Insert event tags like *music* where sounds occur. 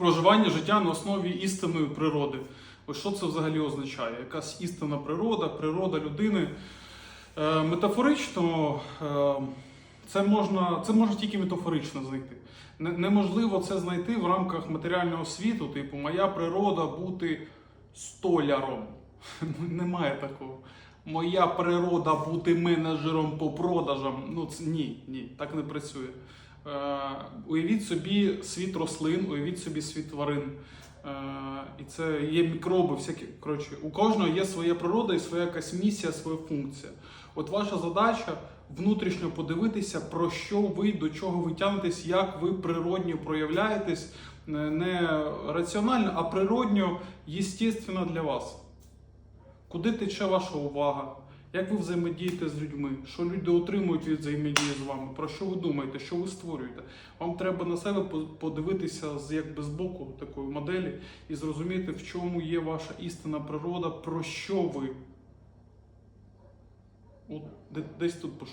проживання життя на основі істинної природи. Ось що це взагалі означає? Якась істинна природа, природа людини. Е, метафорично е, це можна, це можна тільки метафорично знайти. Неможливо це знайти в рамках матеріального світу, типу, моя природа бути столяром. *laughs* Немає такого. Моя природа бути менеджером по продажам. Ну це ні, ні, так не працює. Е, уявіть собі світ рослин, уявіть собі світ тварин. Е, і це є мікроби, всякі. Коротше, у кожного є своя природа і своя якась місія, своя функція. От ваша задача внутрішньо подивитися, про що ви, до чого ви тягнетесь, як ви природньо проявляєтесь, не- не раціонально, а природньо, єстественно для вас. Куди тече ваша увага? Як ви взаємодієте з людьми? Що люди отримують від взаємодії з вами? Про що ви думаєте? Що ви створюєте? Вам треба на себе подивитися з якби з боку такої моделі і зрозуміти, в чому є ваша істинна природа, про що ви. От десь тут пошукайте.